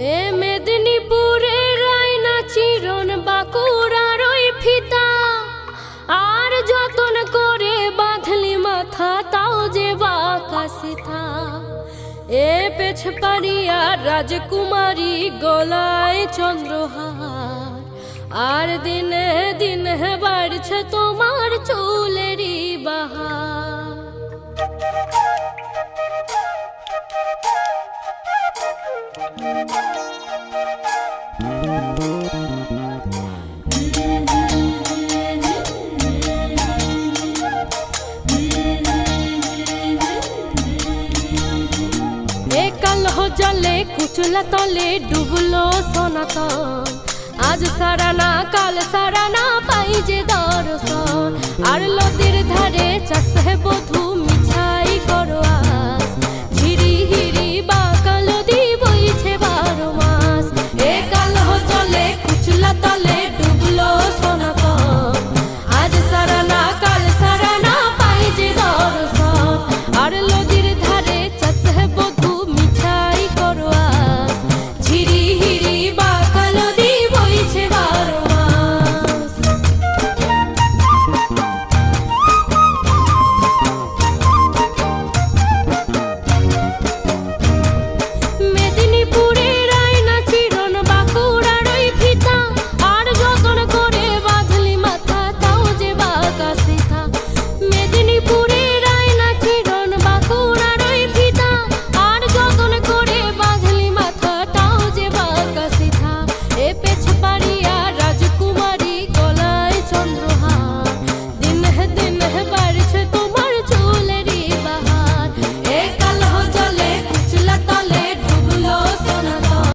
এ মেদিনীপুরের রায়না চিরন বাঁকুড়ার ওই ফিতা। আর যতন করে বাঁধলি মাথা এ রাজকুমারী গলায় চন্দ্রহার। আর দিনে দিনে বাড়ছে তোমার চুলেরই বাহার। জলে কুচলা তলে ডুবলো সনাতন। আজ সারানা কাল সারানা পাই যে দর্শন।